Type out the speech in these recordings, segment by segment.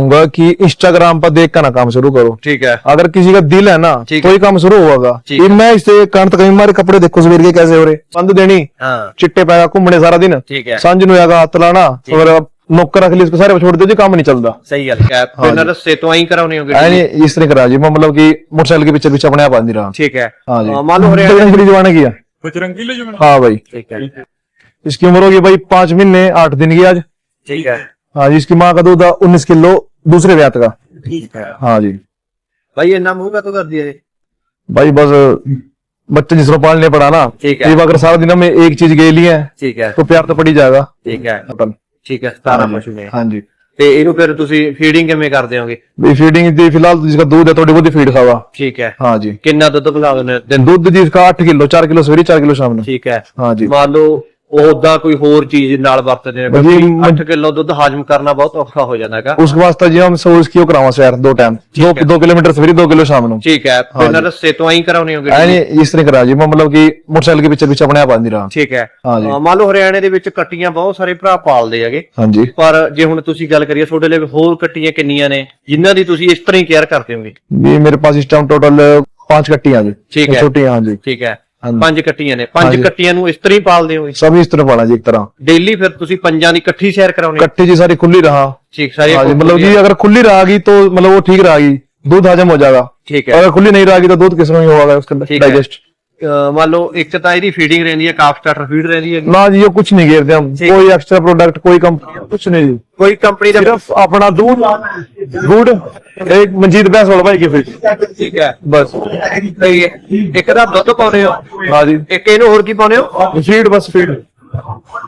कहूंगा कि इंस्टाग्राम पर देख कर ना काम शुरू करो ठीक है अगर किसी का दिल है ना ठीक कोई काम शुरू होगा ठीक ये मैं इससे कंट कहीं मारे कपड़े देखो सवेर के कैसे हो रहे बंद देनी हाँ चिट्टे पैगा घूमने सारा दिन ठीक है सांझ ਨੂੰ ਹੈਗਾ ਹੱਥ ਲਾਣਾ ਔਰ ਨੌਕਰ ਰੱਖ ਲਈ इसको सारे छोड़ दो जी काम नहीं चलता सही गल है हाँ बिना जी। रस्से तो आई कराउने होगे ऐ नहीं इस तरह करा जी मैं मतलब कि मोटरसाइकिल के पीछे पीछे अपने आप आंदी रहा ठीक है हाँ जी हाँ, मान लो हरियाणा बजरंगबली जमाने की है बजरंगी ले जो हाँ भाई ठीक है इसकी उम्र होगी भाई पांच महीने आठ दिन की आज ठीक है हाँ जी इसकी माँ का दूध उन्नीस किलो दूसरे ब्यात का ठीक है हाँ जी भाई ये नाम होगा तो कर दिया ये। भाई बस बच्चे जिसको पालने पड़ा ना ठीक है ये अगर सारा दिन में एक चीज गे लिए हैं ठीक है तो प्यार तो पड़ ही जाएगा ठीक है अपन ਠੀਕ ਹੈ 17 हाँ जी, ਪਸ਼ੂ ਨੇ हाँ जी ਤੇ ਇਹਨੂੰ ਫਿਰ ਤੁਸੀਂ ਫੀਡਿੰਗ ਕਿਵੇਂ ਕਰਦੇ ਹੋਗੇ भी फीडिंग दी फिलहाल तो जिसका दूध है थोड़ी बहुत ही फीड खावा ਠੀਕ ਹੈ हाँ जी ਕਿੰਨਾ ਦੁੱਧ ਪਿਲਾ ਦਿੰਦੇ ਹੋ ਦਿਨ दूध जिसका आठ किलो चार किलो सवेरे चार किलो शाम में ਠੀਕ ਹੈ हाँ जी ਮੰਨ ਲਓ ਉਹਦਾ ਕੋਈ ਹੋਰ ਚੀਜ਼ ਨਾਲ ਵਰਤਦੇ ਨੇ ਵਧੀਆ ਕਿਉਂਕਿ ਮ- 8 ਕਿਲੋ ਦੁੱਧ ਹਾਜ਼ਮ करना बहुत ਔਖਾ ਹੋ ਜਾਂਦਾ ਹੈਗਾ उसके वास्ते जी हम सो उसकी वो करावा सैर दो टाइम दो है। दो किलोमीटर सवेरे दो किलो शाम ਨੂੰ ਠੀਕ ਹੈ हाँ ਬਿਨਾਂ जी। ਰਸਤੇ ਤੋਂ ਆਈ ਕਰਾਉਣੀ ਹੋਗੇ ऐ नहीं इस तरह करा जी मैं मतलब कि मोटरसाइकिल के पीछे पीछे अपने आप आंदी रहा ਠੀਕ ਹੈ हाँ जी ਹਾਂ, ਮੰਨ ਲਓ ਹਰਿਆਣੇ ਦੇ ਵਿੱਚ ਕੱਟੀਆਂ ਬਹੁਤ ਸਾਰੇ ਭਰਾ ਪਾਲਦੇ ਹੈਗੇ हाँ जी ਪਰ ਜੇ ਹੁਣ ਤੁਸੀਂ ਗੱਲ ਕਰੀਏ ਤੁਹਾਡੇ ਲਈ ਹੋਰ ਕੱਟੀਆਂ ਕਿੰਨੀਆਂ ਨੇ ਜਿਨ੍ਹਾਂ ਦੀ ਤੁਸੀਂ ਇਸ ਤਰ੍ਹਾਂ ਹੀ ਕੇਅਰ ਕਰਦੇ ਹੋਗੇ ये मेरे पास इस टाइम टोटल पांच कट्टियां जी ठीक है। छोटी हाँ जी ਠੀਕ ਹੈ हाँ जी। ਪੰਜ ਕੱਟੀਆਂ ਨੇ हाँ ਪੰਜ जी। ਕੱਟੀਆਂ ਨੂੰ ਇਸ ਤਰ੍ਹਾਂ ਹੀ ਪਾਲਦੇ ਹੋਗੇ सब इस तरह पाला जी एक तरह ਡੇਲੀ ਫਿਰ ਤੁਸੀਂ ਪੰਜਾਂ ਦੀ ਇਕੱਠੀ ਸੈਰ ਕਰਾਉਣੀ कट्टी जी सारी खुली रहा ਠੀਕ ਸਾਰੀ हाँ जी मतलब जी अगर खुली रहेगी तो मतलब वो ठीक रहेगी दूध हजम हो जाएगा ਠੀਕ है अगर खुली नहीं रहेगी तो दूध किस में होगा उसके अंदर ठीक है। डाइजेस्ट ਅਹ ਮੰਨ ਲਓ ਇੱਕ ਤਾਂ ਇਹਦੀ ਫੀਡਿੰਗ ਰਹਿੰਦੀ ਹੈ ਕਾਫ ਸਟਾਰਟਰ ਫੀਡ ਰਹਿੰਦੀ ਹੈ ਨਾ ਜੀ ਉਹ ਕੁਝ ਨਹੀਂ ਘੇਰਦੇ ਹਮ। ਕੋਈ ਐਕਸਟਰਾ प्रोडक्ट कोई कंपनी कुछ नहीं जी ਕੋਈ ਕੰਪਨੀ ਦਾ सिर्फ अपना दूध गुड़ एक मंजीत भैंस वाला भाई की फिर ਠੀਕ ਹੈ। बस ਇੱਕ ਦਾ ਦੁੱਧ ਪਾਉਂਦੇ ਹੋ। हाँ जी ਇੱਕ ਇਹਨੂੰ ਹੋਰ ਕੀ ਪਾਉਂਦੇ ਹੋ? फीड बस फीड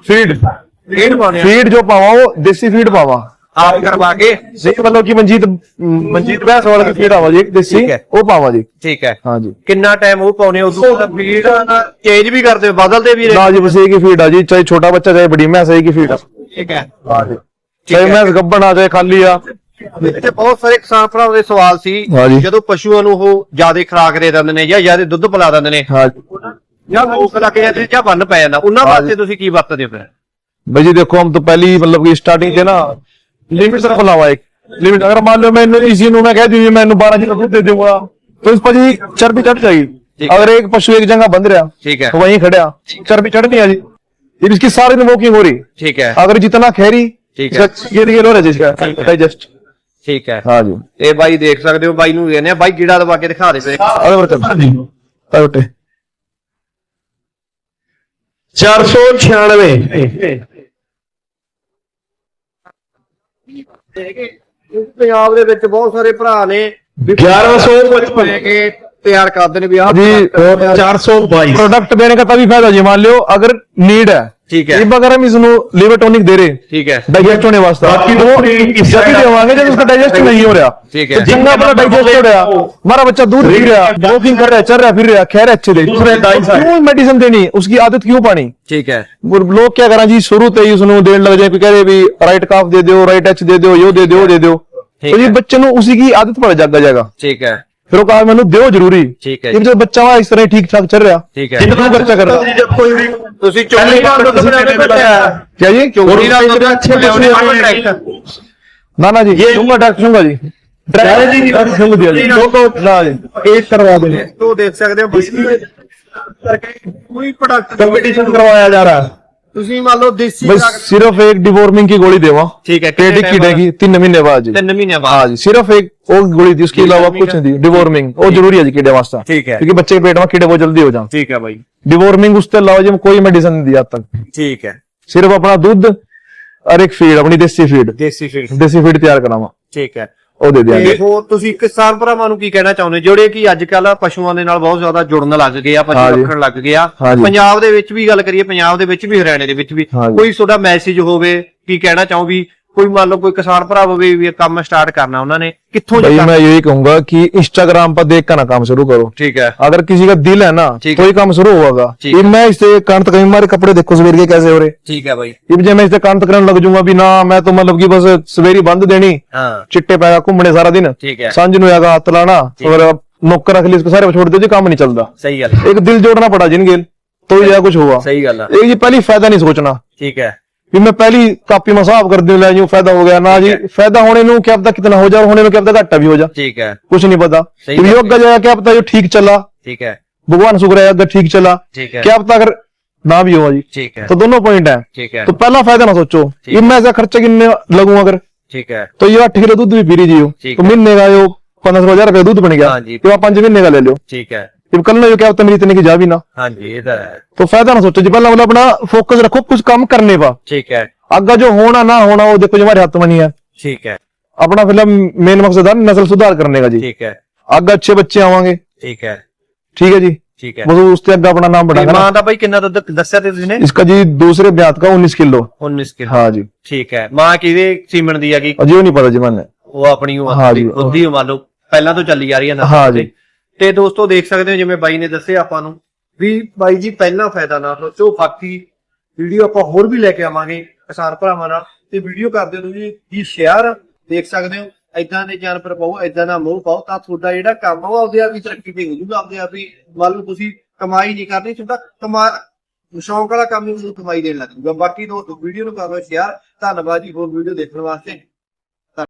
फीड ਫੀਡ ਪਾਉਂਦੇ ਹੋ। फीड जो पावा वो देसी फीड ਆਪ ਹੀ ਕਰਵਾ ਕੇ। ਜੀ ਮਤਲਬ ਕਿ ਮਨਜੀਤ ਮਨਜੀਤ ਬੈਸ ਵਾਲਾ ਦੀ ਫੀਡ ਆਵਾ ਜੀ ਦੇਸੀ ਉਹ ਪਾਵਾ ਜੀ। ਠੀਕ ਹੈ। ਹਾਂ ਜੀ ਕਿੰਨਾ ਟਾਈਮ ਉਹ ਪਾਉਨੇ ਉਸ ਤੋਂ ਫੀਡ ਚੇਂਜ ਵੀ ਕਰਦੇ ਬਦਲਦੇ ਵੀ ਨਾ ਜੀ ਬਸ ਕੀ ਫੀਡ ਆ ਜੀ ਚਾਹੇ ਛੋਟਾ ਬੱਚਾ ਚਾਹੇ ਬੜੀ ਮੈਸ ਕੀ ਫੀਡ ਆ। ਠੀਕ ਹੈ। ਹਾਂ ਜੀ। ਚਾਹੇ ਮੈਸ ਗੱਬਣ ਆ ਚਾਹੇ ਖਾਲੀ ਆ। ਇੱਥੇ ਬਹੁਤ ਸਾਰੇ ਕਿਸਾਨ ਭਰਾਵਾਂ ਦੇ ਸਵਾਲ ਸੀ ਜਦੋਂ ਪਸ਼ੂਆਂ ਨੂੰ ਉਹ ਜ਼ਿਆਦਾ ਖਰਾਕ ਦੇ ਦਿੰਦੇ ਨੇ ਜਾਂ ਜ਼ਿਆਦਾ ਦੁੱਧ ਪਿਲਾ ਦਿੰਦੇ ਨੇ ਹਾਂ ਜਾਂ। ਭੁੱਖ ਲੱਗ ਜਾਂਦੀ ਜਾਂ ਬੰਨ ਪੈ ਜਾਂਦਾ ਉਹਨਾਂ ਵਾਸਤੇ ਤੁਸੀਂ ਕੀ ਵਰਤਦੇ ਹੋ ਬਈ ਜੀ ਦੇਖੋ ਹਮ ਤੋਂ ਪਹਿਲੀ ਮਤਲਬ ਕਿ ਸਟਾਰਟਿੰਗ ਤੇ ਨਾ लिमिट रखो लावा एक लिमिट अगर मान लो मैं इसी में मैं कह दी मैं बारह किलो दूध दे दूंगा तो इस पर जी चर्बी चढ़ जाएगी अगर एक पशु एक जगह बंद रहा ठीक है तो वहीं खड़ा चर्बी चढ़नी है जी इसकी सारी दिन वॉकिंग हो रही ठीक है अगर जितना खैरी ਠੀਕ ਹੈ ਗਿਰ ਗਿਰ ਹੋ ਰਿਹਾ ਜਿਸਕਾ ਡਾਈਜੈਸਟ ਠੀਕ ਹੈ ਹਾਂ ਜੀ ਇਹ ਬਾਈ ਦੇਖ ਸਕਦੇ ਹੋ ਬਾਈ ਨੂੰ ਕਹਿੰਦੇ ਆ ਬਾਈ ਕੀੜਾ ਦਬਾ ਕੇ ਦਿਖਾ ਦੇ ਫੇਰ ਅਰੇ ਵਰਤ ਤਾਂ ਉੱਤੇ 496 ਹੈਗੇ ਪੰਜਾਬ ਦੇ ਵਿੱਚ ਬਹੁਤ ਸਾਰੇ ਭਰਾ ਨੇ 1155 ਲੈ ਕੇ ਤਿਆर करते हैं जी चार सौ बाईस प्रोडक्ट देने का तभी फायदा जी मान लो अगर नीड है ठीक है। अब अगर हम इसको लिवर टॉनिक दे रहे ਠੀਕ ਹੈ डाइजेस्ट होने वास्ते बाकी तो तो वो फ्री इस जब भी साइड- देवांगे जब उसका डाइजेस्ट नहीं हो रहा ठीक है। तो जितना अपना डाइजेस्ट हो रहा हमारा बच्चा दूध पी रहा वॉकिंग कर रहा है चल रहा है फिर रहा खैर है अच्छे दे दूसरे दाई साइड। क्यों मेडिसिन देनी उसकी आदत क्यों पानी ਠੀਕ ਹੈ वो लोग क्या करा जी शुरू से ही उसनु देने लग जाए कोई कह रहे भी राइट काफ दे दो राइट एच दे दो यो दे दो वो दे दो ठीक तो ये है। बच्चे नु उसी की आदत पड़ जाएगा जाएगा ਫਿਰ ਉਹ ਕਹਾ ਮੈਨੂੰ ਦਿਓ ਜ਼ਰੂਰੀ। ਠੀਕ ਹੈ ਜੀ। ਬੱਚਾ ਵਾ ਇਸ ਤਰ੍ਹਾਂ ਠੀਕ ਠਾਕ ਚੱਲ ਰਿਹਾ। ਠੀਕ ਹੈ। ਜਿੰਨਾ ਕਰਦਾ ਕੋਈ ਵੀ ਤੁਸੀਂ ਚੋਰੀ ਨਾਲ ਦੁੱਧ ਬਣਾਉਣੇ ਬਤਾਇਆ ਕਿਆ ਜੀ? ਚੋਰੀ ਨਾਲ ਦੁੱਧ ਅੱਛੇ ਲਿਆਉਣੇ ਹੋਣ ਟਰੈਕਟਰ ਨਾ ਨਾ ਜੀ ਦੂੰਗਾ ਡਾਕਟਰ ਦੂੰਗਾ ਜੀ। ਡਾਕਟਰ ਜੀ ਡਾਕਟਰ ਸਿੰਘ ਦਿਆ ਜੀ ਦੋ ਦੋ ਨਾ ਜੀ। ਇਹ ਕਰਵਾ ਦੇਣੇ ਤੋ ਦੇਖ ਸਕਦੇ ਹੋ ਬਿਜਲੀ ਕਰਕੇ ਕੋਈ ਪ੍ਰੋਡਕਟ ਕੰਪੀਟੀਸ਼ਨ ਕਰਵਾਇਆ ਜਾ ਰਿਹਾ। ਤੁਸੀਂ ਮੰਨ ਲਓ ਦੇਸੀ बस सिर्फ एक डिवॉर्मिंग की गोली देवा ਠੀਕ ਹੈ पेट की कीड़े की तीन महीने बाद जी ਤਿੰਨ ਮਹੀਨੇ हाँ ਬਾਅਦ जी सिर्फ एक और गोली थी उसके अलावा Deworming कुछ नहीं थी डिवॉर्मिंग वो जरूरी है जी कीड़े वास्ते ठीक है। क्योंकि बच्चे के पेट में कीड़े बहुत जल्दी हो जाते ਠੀਕ ਹੈ ਬਾਈ डिवॉर्मिंग उसके अलावा जी हम कोई मेडिसिन नहीं दिया आज तक ਠੀਕ ਹੈ सिर्फ अपना दूध और एक फीड अपनी देसी फीड ਦੇਸੀ ਫੀਡ देसी फीड तैयार करावा ਠੀਕ ਹੈ ਉਹ ਦੇ ਦਿਆਂਗੇ। ਦੇਖੋ ਤੁਸੀਂ ਕਿਸਾਨ ਭਰਾਵਾਂ ਨੂੰ ਕੀ ਕਹਿਣਾ ਚਾਹੁੰਦੇ ਜਿਹੜੇ ਕਿ ਅੱਜ ਕੱਲ ਪਸ਼ੂਆਂ ਦੇ ਨਾਲ ਬਹੁਤ ਜ਼ਿਆਦਾ ਜੁੜਨ ਲੱਗ ਗਏ ਆ ਪਸ਼ੂ ਰੱਖਣ ਲੱਗ ਗਏ ਆ। ਪੰਜਾਬ ਦੇ ਵਿੱਚ ਵੀ ਗੱਲ ਕਰੀਏ ਪੰਜਾਬ ਦੇ ਵਿੱਚ ਵੀ ਹਰਿਆਣੇ ਦੇ ਵਿੱਚ ਵੀ। ਕੋਈ ਤੁਹਾਡਾ ਮੈਸੇਜ ਹੋਵੇ ਕੀ ਕਹਿਣਾ ਚਾਹੋ ਵੀ ਕੋਈ ਮੰਨ ਲਓ ਕੋਈ ਕਿਸਾਨ ਭਰਾ ਹੋਵੇ ਵੀ ਇਹ ਕੰਮ ਸਟਾਰਟ ਕਰਨਾ ਉਹਨਾਂ ਨੇ ਕਿੱਥੋਂ भाई ਜੀ मैं यही कहूंगा कि इंस्टाग्राम पर देख कर ना काम शुरू करो ਠੀਕ ਹੈ अगर किसी का दिल है ना ठीक कोई काम शुरू होगा ठीक ये मैं इससे कान तक मारे कपड़े देखो सवेर के कैसे हो रहे ਠੀਕ ਹੈ ਬਾਈ ये जब मैं इससे कान तक लग जाऊंगा भी ना मैं तो मतलब कि बस सवेरी बंद देनी ਹਾਂ चिट्टे पैगा घूमने सारा दिन ਠੀਕ ਹੈ सांझ ਨੂੰ ਹੈਗਾ ਹੱਥ ਲਾਣਾ और नौकर रख लिए इसको सारे छोड़ दो जी काम नहीं चलता ਸਹੀ ਗੱਲ ਹੈ, एक दिल जोड़ना पड़ा जिनके तो ही कुछ हुआ ਸਹੀ ਗੱਲ ਆ एक जी पहली फायदा नहीं सोचना ਠੀਕ ਹੈ ਵੀ मैं पहली कापी में हिसाब कर दूं ले जाऊं फायदा हो गया ना जी फायदा होने नु क्या पता कितना हो जाए और होने में क्या पता घाटा भी हो जाए ठीक है कुछ नहीं पता सही बात है। योग का जो है क्या पता जो ठीक चला ठीक है भगवान शुक्र है अगर ठीक चला ठीक है क्या पता अगर ना भी हुआ जी ठीक है तो दोनों पॉइंट है ठीक है तो पहला फायदा ना सोचो ये मैं ऐसा खर्चा कितने लगूंगा अगर ठीक है तो ये आठ किलो दूध भी पी रही जी हो ठीक तो है। महीने का जो पंद्रह सोलह हजार रुपया दूध बन गया हाँ जी। तो आप पांच महीने का ले लो ठीक है तो कल ना जो क्या पता मेरी इतने की जा भी ना हाँ जी ये तो है तो फायदा ना सोचो जी पहला मतलब अपना फोकस रखो कुछ काम करने पा ठीक है आगे जो होना ना होना वो देखो जो हमारे हाथ में नहीं है ठीक है अपना फिलहाल मेन मकसद है नस्ल सुधार करने का जी ठीक है आगे अच्छे बच्चे आवांगे ठीक है ठीक है जी ठीक है बस उससे आगे अपना नाम ਤੇ बढ़ाएगा ना ਮਾਂ ਦਾ ਬਾਈ ਕਿੰਨਾ ਦੁੱਧ ਦੱਸਿਆ ਤੇ ਤੁਸੀਂ ਨੇ इसका जी दूसरे ब्यात का उन्नीस किलो 19 ਕਿਲੋ हाँ जी ਠੀਕ ਹੈ ਮਾਂ ਕਿਹਦੇ ਸੀਮਨ ਦੀ ਹੈਗੀ और जी वो नहीं पता जी मैंने ਉਹ ਆਪਣੀ ਉਹ ਹਾਂ ਜੀ। ਉਹਦੀ ਮੰਨ ਲਓ ਪਹਿਲਾਂ ਤੋਂ ਚੱਲੀ ਆ ਰਹੀ ਹੈ ਨਸਲ ਹਾਂ ਤੇ। ਜੀ। ਤੇ ਦੋਸਤੋ ਦੇਖ ਸਕਦੇ ਹੋ ਜਿਵੇਂ ਬਾਈ ਨੇ ਦੱਸਿਆ ਆਪਾਂ ਨੂੰ ਵੀ ਬਾਈ ਜੀ ਪਹਿਲਾਂ ਫਾਇਦਾ ਨਾ ਸੋਚੋ, ਬਾਕੀ ਵੀਡੀਓ ਆਪਾਂ ਹੋਰ ਵੀ ਲੈ ਕੇ ਆਵਾਂਗੇ ਕਿਸਾਨ ਭਰਾਵਾਂ ਨਾਲ। ਤੇ ਵੀਡੀਓ ਕਰਦੇ ਹੋ ਤੁਸੀਂ ਜੀ ਸ਼ੇਅਰ। ਦੇਖ ਸਕਦੇ ਹੋ ਇਦਾਂ ਦੇ ਜਾਨਵਰ ਪਾਓ ਇਦਾਂ ਦਾ ਮੋਹ ਪਾਓ ਤਾਂ ਤੁਹਾਡਾ ਜਿਹੜਾ ਕੰਮ ਉਹ ਆਪਦੇ ਆਪ ਹੀ ਤਰੱਕੀ ਤੇ ਹੋ ਜੂਗਾ ਆਪਦੇ ਆਪ ਹੀ ਮੰਨ ਲਓ ਤੁਸੀਂ ਕਮਾਈ ਨਹੀਂ ਕਰਨੀ ਤੁਹਾਡਾ ਕਮਾ ਸ਼ੌਂਕ ਵਾਲਾ ਕੰਮ ਹੀ ਤੁਹਾਨੂੰ ਕਮਾਈ ਦੇਣ ਲੱਗ ਜੂਗਾ ਬਾਕੀ ਦੋਸਤੋ, ਵੀਡੀਓ ਨੂੰ ਕਰੋ ਸ਼ੇਅਰ। ਧੰਨਵਾਦ ਜੀ, ਹੋਰ ਵੀਡੀਓ ਦੇਖਣ ਵਾਸਤੇ।